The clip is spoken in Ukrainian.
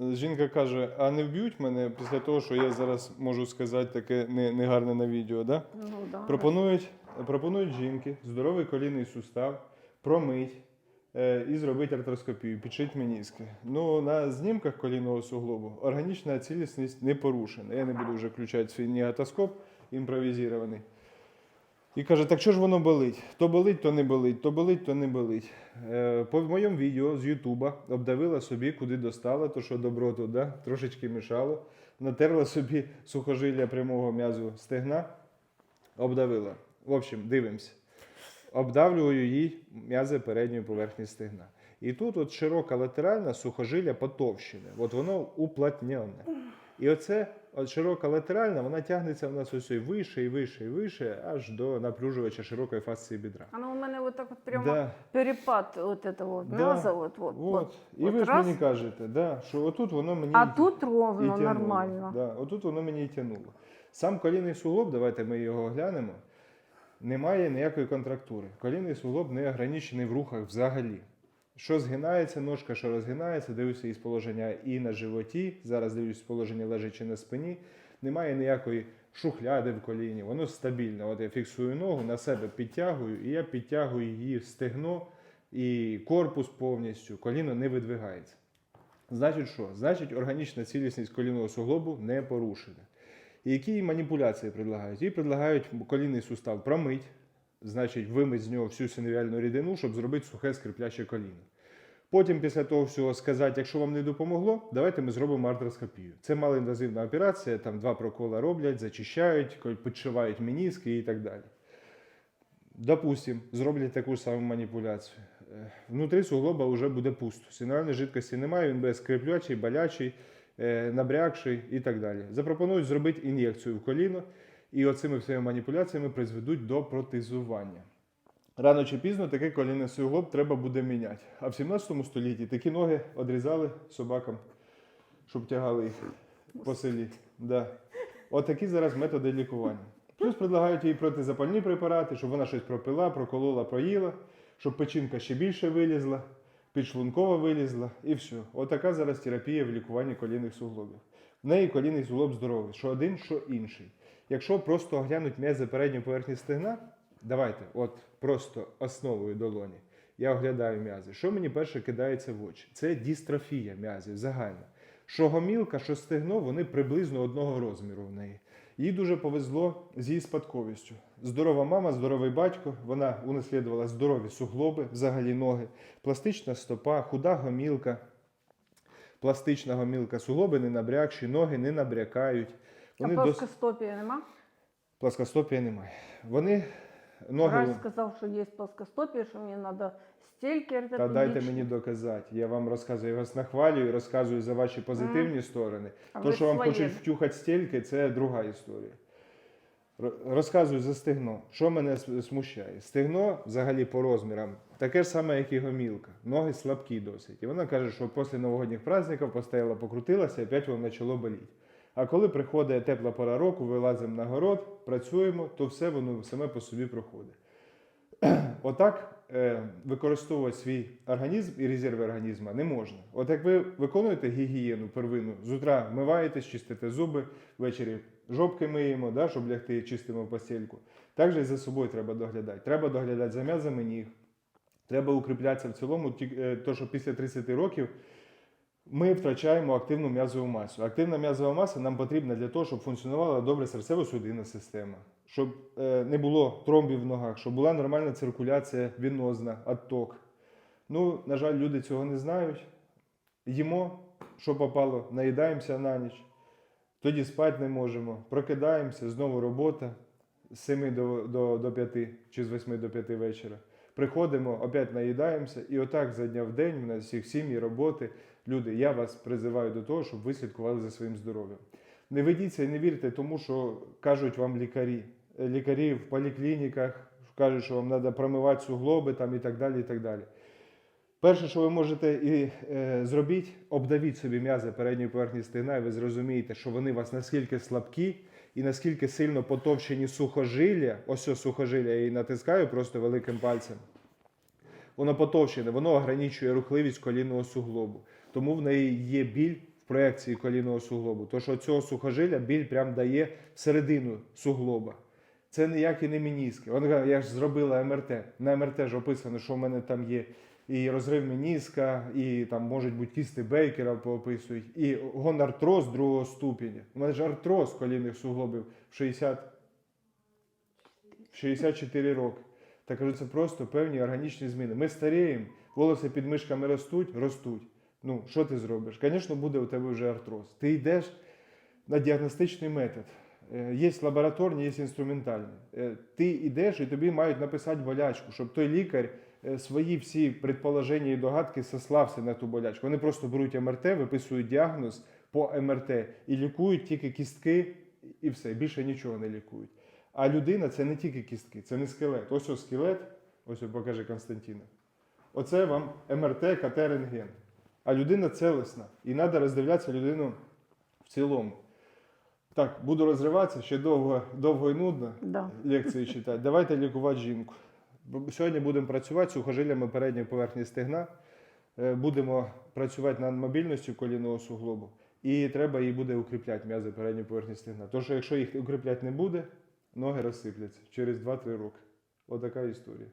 Жінка каже: а не вб'ють мене після того, що я зараз можу сказати таке не- негарне на відео, да? Ну, да. Пропонують, пропонують жінки здоровий колінний сустав, промить е, і зробити артроскопію, підшити меніски. Ну, на знімках колінного суглобу органічна цілісність не порушена. Я не буду вже включати свій нігатоскоп імпровізований. І каже, так що ж воно болить? То болить, то не болить, то болить, то не болить. Е, по моєму відео з Ютуба обдавила собі, куди достала, то що доброту, да? трошечки мішало. Натерла собі сухожилля прямого м'язу стегна, обдавила. В общем, дивимося. Обдавлюю їй м'язи передньої поверхні стегна. І тут от широка латеральна сухожилля потовщене. От воно уплотнене. І оце от широка латеральна, вона тягнеться в нас ось і вище, і вище, і вище, аж до напружувача широкої фасції бідра. Оно у мене так вот прямо Да. перепад вот этого Да. м'яза, вот, вот, От. вот. І От ви ж мені кажете, да, що отут воно мені А тут ровно, тягнуло. нормально. Да, отут воно мені і тягнуло. Сам колінний суглоб, давайте ми його оглянемо, не має ніякої контрактури. Колінний суглоб не ограничений в рухах взагалі. Що згинається ножка, що розгинається, дивлюся із положення і на животі, зараз дивлюсь положення лежачи на спині. Немає ніякої шухляди в коліні, воно стабільне. От я фіксую ногу, на себе підтягую, і я підтягую її в стегно і корпус повністю, коліно не видвигається. Значить, що? Значить, органічна цілісність колінного суглобу не порушена. І які маніпуляції предлагають? Їй предлагають колінний сустав промить, значить, вимить з нього всю синовіальну рідину, щоб зробити сухе скрипляще коліно. Потім, після того всього, сказати, якщо вам не допомогло, давайте ми зробимо артроскопію. Це малоінвазивна операція, там два прокола роблять, зачищають, підшивають меніски і так далі. Допустим, зроблять таку ж саму маніпуляцію. Е, Внутрі суглоба вже буде пусто. Синуальної жидкості немає, він буде скриплячий, болячий, е, набрякший і так далі. Запропонують зробити ін'єкцію в коліно, і оцими всіми маніпуляціями призведуть до протезування. Рано чи пізно таке колінний суглоб треба буде міняти. А в 17 столітті такі ноги одрізали собакам, щоб тягали їх по селі. Да. Отакі зараз методи лікування. Плюс предлагають їй протизапальні препарати, щоб вона щось пропила, проколола, проїла, щоб печінка ще більше вилізла, підшлункова вилізла і все. Отака зараз терапія в лікуванні колінних суглобів. В неї колінний суглоб здоровий, що один, що інший. Якщо просто оглянуть м'язи передньої поверхні стегна, давайте, от просто основою долоні. Я оглядаю м'язи. Що мені перше кидається в очі? Це дістрофія м'язів загальна. Що гомілка, що стегно, вони приблизно одного розміру в неї. Їй дуже повезло з її спадковістю. Здорова мама, здоровий батько, вона унаслідувала здорові суглоби, взагалі ноги, пластична стопа, худа гомілка, пластична гомілка, суглоби не набрякші, ноги не набрякають. А Вони дос... плоскостопія нема? Пласкостопія немає. Вони ноги. Врач сказав, що є плоскостопія, що мені треба стільки Та дайте мені доказати. Я вам розказую, я вас нахвалюю, розказую за ваші позитивні сторони. А То, що вам хочуть втюхати стільки, це друга історія. Розказую за стегно. Що мене смущає? Стегно взагалі по розмірам таке ж саме, як і гомілка. Ноги слабкі досить. І вона каже, що після новогодніх праздників постояла, покрутилася, і опять воно почало боліти. А коли приходить тепла пора року, вилазимо на город, працюємо, то все воно саме по собі проходить. Отак е, використовувати свій організм і резерви організму не можна. От як ви виконуєте гігієну первинну, з утра вмиваєтесь, чистите зуби, ввечері жопки миємо, да, щоб лягти чистимо в постільку. Так же і за собою треба доглядати. Треба доглядати за м'язами ніг. Треба укріплятися в цілому, е, то, що після 30 років ми втрачаємо активну м'язову масу. Активна м'язова маса нам потрібна для того, щоб функціонувала добре серцево-судинна система, щоб е, не було тромбів в ногах, щоб була нормальна циркуляція вінозна, отток. Ну, на жаль, люди цього не знають. Їмо, що попало, наїдаємося на ніч, тоді спати не можемо, прокидаємося, знову робота з 7 до, до, до 5 чи з 8 до 5 вечора. Приходимо, опять наїдаємося, і отак за дня в день у нас всіх сім'ї, роботи. Люди, я вас призиваю до того, щоб ви слідкували за своїм здоров'ям. Не ведіться і не вірте тому, що кажуть вам лікарі. Е, Лікарі в поліклініках кажуть, що вам треба промивати суглоби там, і так далі. і так далі. Перше, що ви можете і е, зробити, обдавіть собі м'язи передньої поверхні стегна, і ви зрозумієте, що вони у вас наскільки слабкі і наскільки сильно потовчені сухожилля. Ось ось сухожилля, я її натискаю просто великим пальцем. Воно потовщене, воно ограничує рухливість колінного суглобу. Тому в неї є біль в проекції колінного суглобу. То що цього сухожилля біль прям дає всередину суглоба. Це ніякі не мініски. Вона каже, я ж зробила МРТ. На МРТ ж описано, що в мене там є і розрив мініска, і там можуть бути кісти Бейкера поописують, і гонартроз другого ступеня. У мене ж артроз колінних суглобів в 60 64 роки. Та кажу, це просто певні органічні зміни. Ми старіємо, волоси під мишками ростуть, ростуть. Ну, що ти зробиш? Звісно, буде у тебе вже артроз. Ти йдеш на діагностичний метод. Е, Є лабораторні, є інструментальні. Е, Ти йдеш і тобі мають написати болячку, щоб той лікар е, свої всі предположення і догадки сослався на ту болячку. Вони просто беруть МРТ, виписують діагноз по МРТ і лікують тільки кістки і все, більше нічого не лікують. А людина це не тільки кістки, це не скелет. Ось ось скелет, ось покаже Константина. Оце вам МРТ, КТ, рентген. А людина целісна. І треба роздивлятися людину в цілому. Так, буду розриватися, ще довго, довго і нудно Да. лекції читати. Давайте лікувати жінку. Сьогодні будемо працювати з сухожиллями передньої поверхні стегна. Е, Будемо працювати над мобільністю колінного суглобу. І треба її буде укріпляти м'язи передньої поверхні стегна. Тому що якщо їх укріпляти не буде, ноги розсипляться через 2-3 роки. Отака історія.